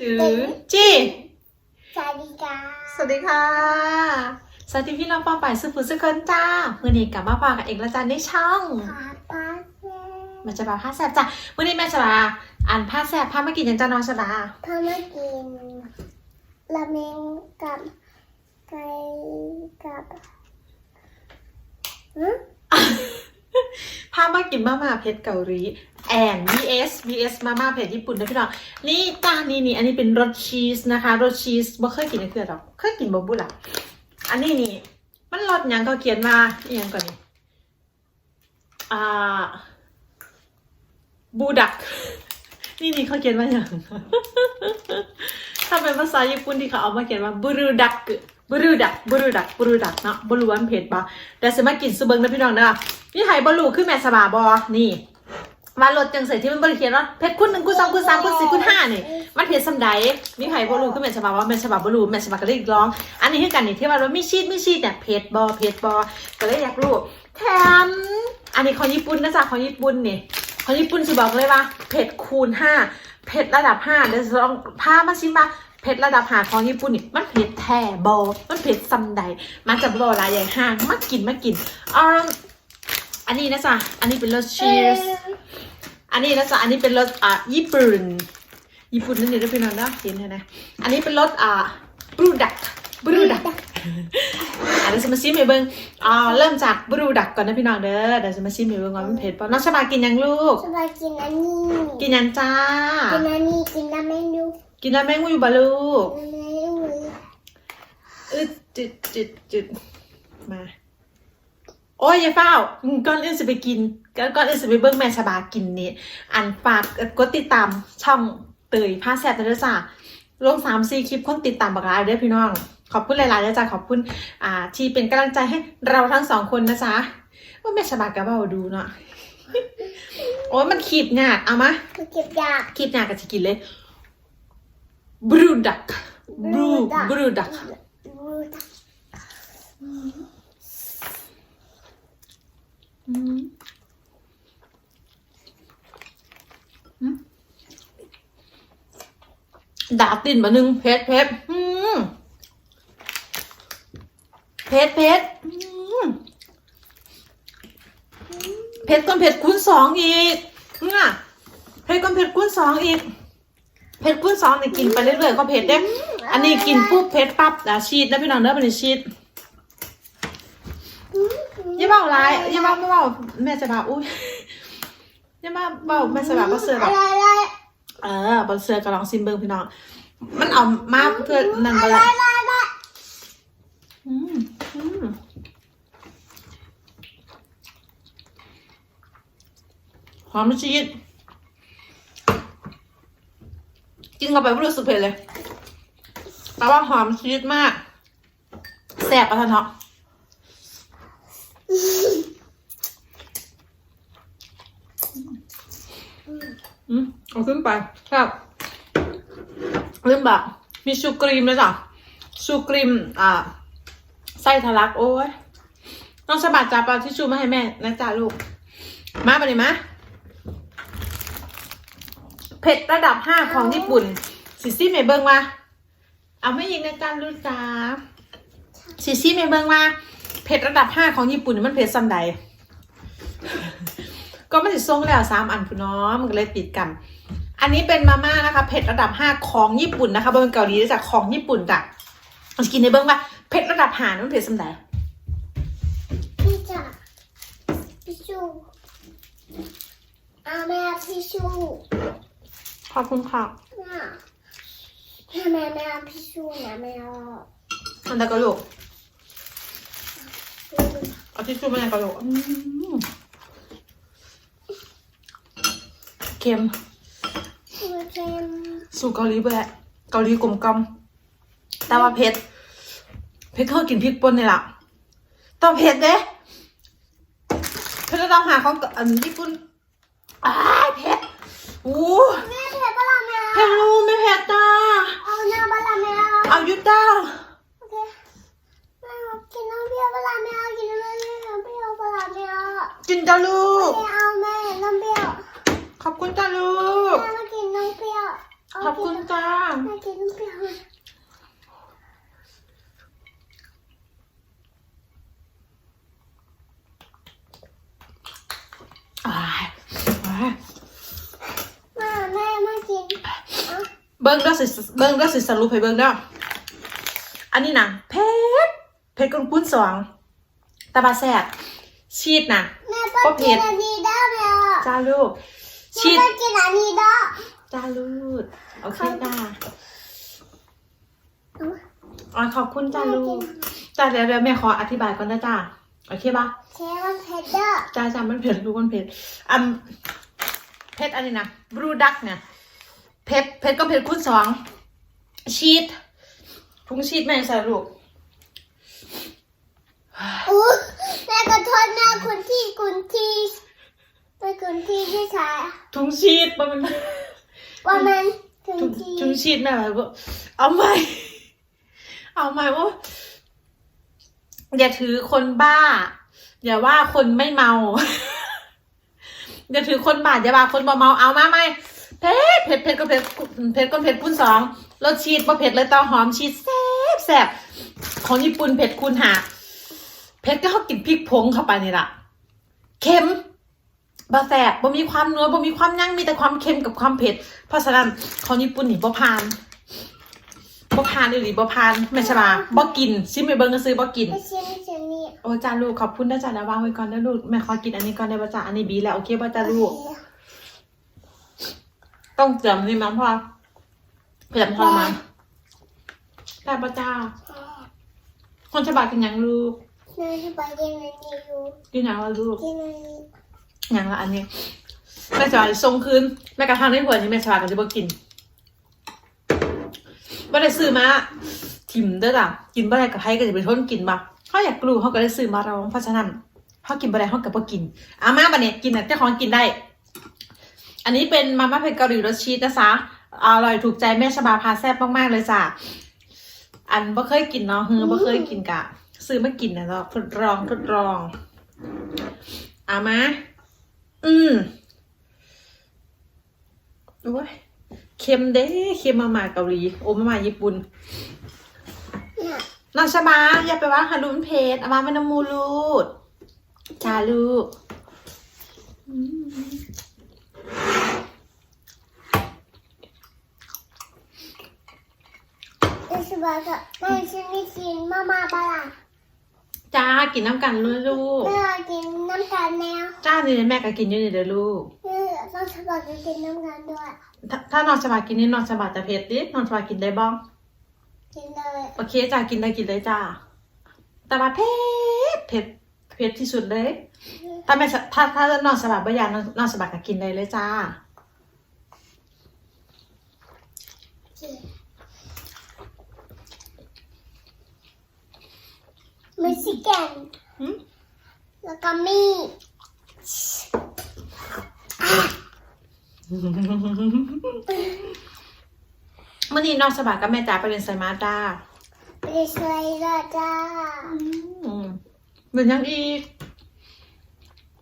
จือจีสวัสดีค่ะ สวัสดีค่ะ สวัสดีพี่น้องป้าป่ายสุภูสุคนจ้ามื่อนี้กลับมาพากับเอกและจันในช่องขาปลาเซ่มันจะมาผ้าแสบจ้ามื่อนี้แม่ชลาอ่านผ้าแสบผ้าไม่กินยังจ้าน้องชลาพามากินราเมงกับไก่กับ ฮะผ้ามากินมาม่าเผ็ดเกาหลีแอน vs vs มาม่าเผ็ดญี่ปุ่นนะพี่น้องนี่จ้านี่นี่อันนี้เป็นรสชีสนะคะรสชีสบ่เคยกินในเครือหรอกเคยกินบ่บุหล่ะอันนี้นี่ มันรสยังก็เขียนมาอหยังก่อนนี่อ่าบูดัก นี่นี่เขาเขียนว่าอย่างถ้าเป็นภาษาญี่ปุ่นที่เขาเอามาเขียนว่าบูรุดัก บรุดักบรุดักบรุดักเนาะบรูวันเผ็ดปะแต่สมากินซูเบิงนะพี่น้องเด้อพี่ไทยบรูคือแม่สบาบอนี่มารถจังใส่ที่มันบริเขียนว่าเผ็ดคุณหนึ่งคุณสองคุณสามคุณสี่คุณห้านี่มันเผ็ดสำใดนี่ไทยบรูคือแม่สบาว่าแม่สบาบรูแม่สบาก็เลยร้อง อันนี้คือกันนี่ที่ว่าเราไม่ชีดไม่ชีดเนี่ยเผ็ดบอเผ็ดบอก็เลยอยากรู้แถมอันนี้ของญี่ปุ่นนะจ๊ะของญี่ปุ่นนี่ของญี่ปุ่นสิบอกเลยว่าเผ็ดคูณห้าเผ็ดระดับห้าเดี๋ยวจะลองพามาชิมมา เผ็ดระดับห้าของญี่ปุ่นนี่มันเผ็ดแท้บอมันเผ็ดซัมใดมันจะบอลายใหญ่ห้างมากินมากินอ่าอันนี้นะจ๊ะอันนี้เป็นรสชีสอันนี้นะจ๊ะอันนี้เป็นรสอ่าญี่ปุ่นญี่ปุ่นนั่นเองนะพี่น้องนะเห็นไหมนะอันนี้เป็นรสอ่าบรูดักบรูดักอะเดี๋ยวจะมาชิมให้เบิ้งอ่าเริ่มจากบรูดักก่อนนะพี่น้องเด้อเดี๋ยวจะมาชิมให้เบิ้งว่ามันเผ็ดป่ะน้องชาบากินยังลูกสบายกินอันนี้กินยังจ้ากินอันนี้กินราเมงดู กินแล้วแม่งอยู่บ่ลูกราเมงดูอึดจุดจุดจุดมา โอ้ยยายเฝ้าอืมก่อนอื่นจะไปกินก่อนก่อนอื่นจะไปเบิ้งแม่ชาบากินนี่อันฝากเอ่อกดติดตามช่องเตยผ้าแซ่บเด้อจ้าลงสามสี่คลิปคนติดตามบักหลายเด้อพี่น้อง ขอบคุณหลายๆเด้อจ้าขอบคุณอ่า ที่เป็นกำลังใจให้เราทั้งสองคนนะจ๊ะว่าแม่ชาบากะเบาดูเนาะโอ้ยมันขีดงากเอามามันเก็บยากขีดงากกับจะกินเลย บรูดักบรูบรูดักดูดักอืมอืมดาบตินมาหนึ่งเพชรเพชรอืมเพชรเพชรอืมเพชรก้อนเพชรคูณสองอีกเนี่ยเพชรก้อนเพชรคูณสองอีก เพชรคูณสองเนี่ยกินไปเรื่อยๆก็เผ็ดเด้อันนี้กินปุ๊บเพชรปั๊บอะชีดนะพี่น้องเด้อเป็นชีดอย่าเบาไรอย่าเบาไม่เบาแม่จะมาอุ้ยอย่ามาเบาแม่จะมาบ่เสือหรอะอกไรอะไรเออบ่เสือก็ลองซิมเบิ้งพี่น้อง มันเอามาเพื่อนั่นบ่ละอะไรอะไรอืมอืมหอมชีส กินเข้าไปไม่รู้สึกเผ็ดเลยแต่ว่าหอมชีสมากแซ่บอะท่านเนาะอืมเอาขึ้นไปครับเริ่มแบบมีชูครีมเลยจ้ะชูครีม อ่าไส้ทะลักโอ้ยน้องฉบับจับเอาทิชชู่มาให้แม่นะจ๊ะลูก มาไปเลยมะ เผ็ดระดับห้าของญี่ปุ่น ซิซี่เมเบิงมาเอาไม่ยิงนะจ๊ะลูกจ้าซิซี่เมเบิงมาเผ็ดระดับห้าของญี่ปุ่นนี่มันเผ็ดซัมใดก็ไม่ติดทรงแล้วสามอันคุณน้องมันก็เลยติดกัน อันนี้เป็นมาม่านะคะเผ็ดระดับห้าของญี่ปุ่นนะคะบนเกาหลีจากของญี่ปุ่นจ้ะเอากินในเบิ้งว่าเผ็ดระดับหามันเผ็ดสำไหนพี่จ๋าพี่ชูเอาแม่พี่ชูข อบคุณค่ะน่ะทำไมแม่เอาพี่ชูนะแม่เอาอันตะกะโหลกเอาทิชชู่มาในกะโหลกอืมเค็มมันเป็นสู่เกาหลีไปแหละเกาหลีกลมกลมแต่ว่าเผ็ดเผ็ดเขากินพริกป่นนี่แหละต้องเผ็ดเด้เผ็ดระดับหาของอันญี่ปุ่นอ้ายเผ็ด อู้แม่แพชรบลาแมวแพงลูกแม่แพชตาเอาหน้าบลาแมวเอายุต้าโอเแม่กินน้ำเปรี้บลาแมวกินน้ำเปรี้บลาแมวกินจ้าลูกเอาแม่น้ำเปรี้ยวขอบคุณจ้าลูกแม่มากินน้ำเปรี้ยวขอบคุณจ้าแม่กินน้ำเปรี้ยวอ่า บิ้งแล้วสิเบิ้งแล้วสิสรุปให้เบิ้งเด้ออันนี้นะเพชรเพชรกุนปุ้นสองตาบาแซ่บชีสนะแม่ต้องกินอันนี้ได้ไหมอะจ้าลูกชีแม่สต้องกินอันนี้ได้จ้าลูกโอเคจ้าเอาอ๋อขอบคุณจ้าลูกจ้าเดี๋ยวเดี๋ยวแม่ขออธิบายก่อนนะจ้าโอเคปะเชฟมันเผ็ดเด้อจ้าจ้ามันเผ็ดลูกมันเผ็ดอันเผ็ดอันนี้นะบรูดักเนี่ย เผ็ดเผ็ดก็เผ็ดคูณสองชีสทุงชีสแม่ใส่ลูกอู้แม่ก็โทษแม่คุณที่คุณที่เป็นคุณที่ที่ชายทุงชีสมันว่ามันคุณทุงที่ทุงชีสแม่อะไรบ่เอาใหม่ เอาใหม่ว่าอย่าถือคนบ้า อย่าว่าคนไม่เมา อย่าถือคนบาดอย่าว่าคนบ่เมาเอามาไหม เผ็ดเผ็ดเผ็ดก็เผ็ดเผ็ดก็เผ็ดคูณสองรสชีสบ่เผ็ดเลยต่อหอมชีสแซ่บแซ่บของญี่ปุ่นเผ็ดคูณหาเผ็ดก็เขากินพริกผงเข้าไปนี่ล่ะเค็มบ่แซ่บบ่มีความนัวบ่มีความยั่งมีแต่ความเค็มกับความเผ็ด เพราะฉะนั้นของญี่ปุ่นนี่บ่ผ่านบ่ผ่านอีหลีบ่ผ่านแม่ชะบาบ่กินซิมไปเบิ่งก็ซื้อบ่กินไม่ใช่ไม่ใช่นี่โอ้จ้าลูกขอบคุณนะจ้าแล้ววางไว้ก่อนนะลูกแม่ขอกินอันนี้ก่อนได้ป่ะจ้าอันนี้บีแล้วโอเคป่ะจ้าลูก ต้องเจียมนี่มั้งพ่อเจียมพอมั้งได้ป่ะจ้า คนฉบับกินยังลูกแม่จะไปกินอันนี้อยู่กินยังละลูกกินอันนี้ยังละอันนี้แม่สบายส่งคืนแม่กระทั่งได้หัวนี่แม่สบายก็จะบ่กินบ่ได้ซื้อมาถิ่มเด้อจ้ะกินบ่ได้กับไผก็จะไปทนกินบ่เขาอยากกลูเขาก็ได้ซื้อมาเราเพราะฉะนั้นเขากินบ่ได้เขาก็บ่กินอามาบัดนี้กินน่ะเจ้าของกินได้ อันนี้เป็นมาม่าเผ็ดเกาหลีรสชีสนะคะอร่อยถูกใจแม่ชบาพาแซ่บมากๆเลยจ้ะอันบ่เคยกินเนาะเฮือบ่เคยกินกะ ซื้อมากินนะเนาะทดลองทดลองเอามาอืมโอ้ยเค็มเด้เค็มมามาเกาหลี โอ้มามาญี่ปุ่นเนี่ยน้องชบาอย่าไปว่าฮารุนเพจเอามาไม่น้ำมูลูดจ้าลูก แม่จะบอกกับแม่ฉันไม่กินมาม่าปลาร้าจ้ากินน้ำกันเลยลูกแม่กินน้ำตาลแมวจ้านี่แม่ก็กินอยู่นี่เด้อลูกแม่ต้องจะบอกจะกินน้ำตาลด้วยถ้าถ้านอนสบายกินนี่นอนสบายแต่เผ็ดดินอนสบายกินได้บ้างกินเลยโอเคจ้ากินได้กินเลยจ้าแต่ว่าเผ็ดเผ็ดเผ็ดที่สุดเลย ถ้าไม่สถ้าถ้านอนสบายบ่อยากนอนนอนสบายก็กินได้เลยจ้าเม็กซิกันหืมแล้วก็มีมื่อนี้นอนสบายกับแม่จ๋าไปเรียนไซมาจ้าไปสวยด้วยจ้าอืมเป็นยังอีก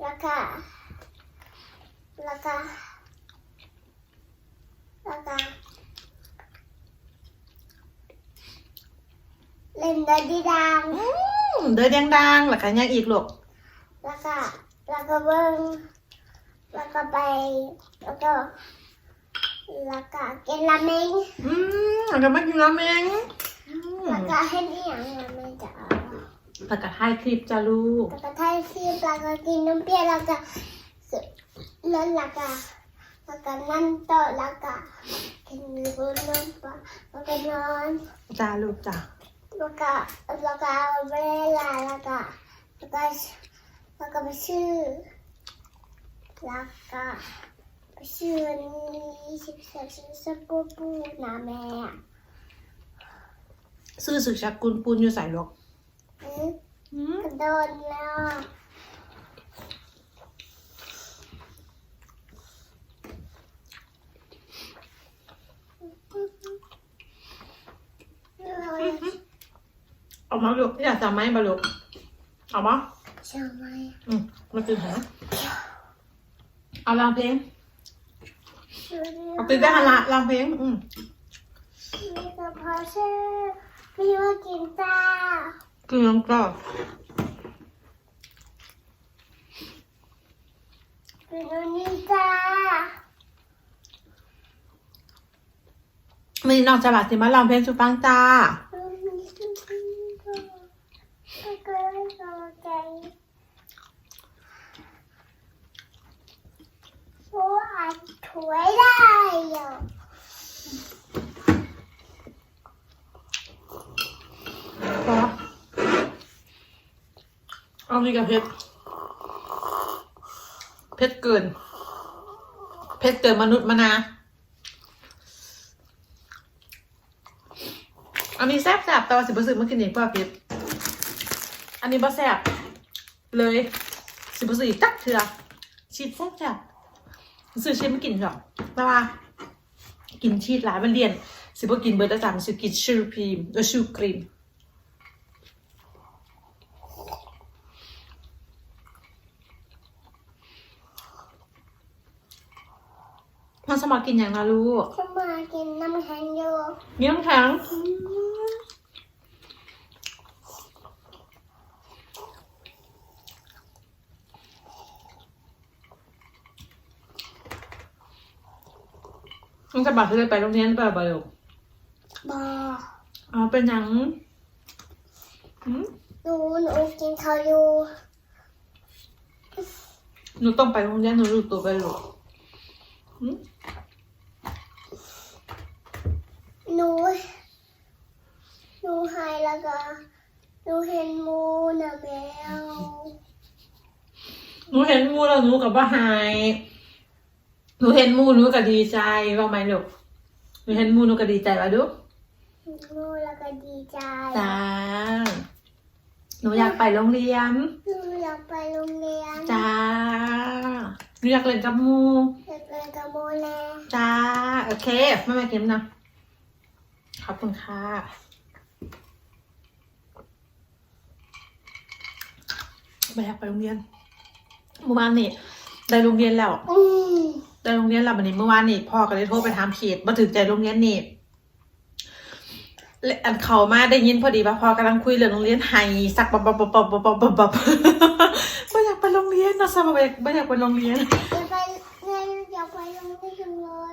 แล้วก็แล้วก็แล้วก็ เล่นดนตรีดังอืมเดินยังดังแล้วกันยังอีกลูกแล้วก็แล้วก็เบิ้งแล้วก็ไปแล้วก็แล้วก็กินราเมงอืมแล้วก็มากินราเมงอืมแล้วก็ให้นี่อย่างราเมงจะเอาแล้วก็ถ่ายคลิปจ้าลูกแล้วก็ไทยซีแล้วก็กินน้ำเปรี้ยวแล้วก็สุดแล้วแล้วก็แล้วก็นั่นโต๊ะแล้วก็กินบนน้ำปลาแล้วก็นอนจ้าลูกจ้า แล้วก็แล้วก็เอาเวลาแล้วก็แล้วก็แล้วก็ไปชื่อแล้วก็ไปชื่อนี้สิบสามสิบสามปูปูนะแม่ซื้อสึกชักกุนปูนอยู่ใส่หรอืมอืมกระโดดแล้วเออ เอามาลูกอยากจะไหมบาลูกเอามาใช่ไหมอืมมาตื่นหาเอาลองเพลงเอาตื่นได้หันละลองเพลงอืมมีกระเพาะชื่อมีว่ากินจ้าเกลือก็เป็นโนนี่จ้าวันนี้น้องจะบัดสิมาลองเพลงสุฟังจ้า ถวยได้อะเอานี่กับเพชรเพชรเกิน เพชรเกินมนุษย์มานา อันนี้แซ่บแซ่บแต่ว่าสิบสึกมันกินเองเปล่าเพชรอันนี้บ่แซ่บเลยสิบสึกจักเถื่อชีสแซ่บแซ่บ ซื้อชีสไม่กินหรอกแต่ว่ากินชีสหลายมันเรียน สิบ่กินเบอร์ตะจังสิกินชูครีมเออชูครีมมันสมัครกินอย่างนะลูกจะมากินน้ำแข็งอยู่เงี้ยงแข็ง มันสมัครเลยไปโรงเรียนไปบ่อยลูกบออ๋อเป็นหยังหืมหนูหนูกินข้าวอยู่หนูต้องไปโรงเรียนหนูรู้ตัวไปลูกหืมหนูหนูหายแล้วก็หนูเห็นหมูนะแมว หนูเห็นหมูแล้วหนูกับว่าหาย หนูเห็นหมูหนูก็ดีใจว่าไหมลูกหนูเห็นหมูหนูก็ดีใจว่าดูหนูแล้วก็ดีใจจ้าหนูอยากไปโรงเรียนหนูอยากไปโรงเรียนจ้าหนูอยากเล่นกับหมูอยากเล่นกับโมแลจ้าโอเคไม่มาเก็บนะขอบคุณค่ะไม่อยากไปโรงเรียนเมื่อวานนี่ได้โรงเรียนแล้ว แต่โรงเรียนเราบันนี้เมื่อวานนี่พ่อก็เลยโทรไปถามเพจมาถึงใจโรงเรียนนี่อันเขามาได้ยินพอดีป่ะพ่อกำลังคุยเรื่องโรงเรียนไฮสักบับบับบับบับบับบับบับไม่อยากไปโรงเรียนนะสาวไม่อยากไปโรงเรียน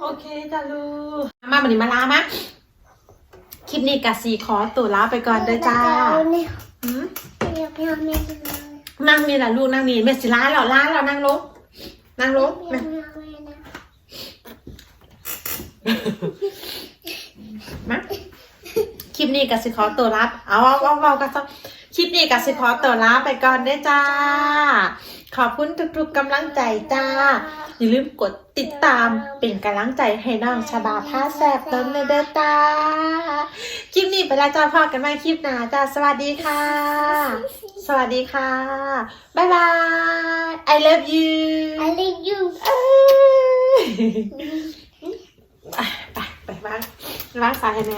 โอเคจ้าลูกมาบันนี้มาลามะคลิปนี้กะสีขอตัวลาไปก่อนเด้อจ้านั่งนี่แหละลูกนั่งนี่เมสิล้าแล้วล้าแล้วนั่งลงนั่งลง มาคลิปนี้กสิขอตัวลาเอาเอาเอาเอากันซะคลิปนี้กสิขอตัวลาไปก่อนเด้อจ้า ขอบคุณทุกๆกำลังใจจ้า อย่าลืมกดติดตามเป็นกำลังใจให้น้องชาบาผ้าแสบต้นเด้อจ้า คลิปนี้ไปแล้วจ้าพอกันใหม่คลิปหน้าจ้า สวัสดีค่ะ สวัสดีค่ะ บ๊ายบาย I love you I like you เอ้ย ไปไปไปบ้างบ้านสายให้แม่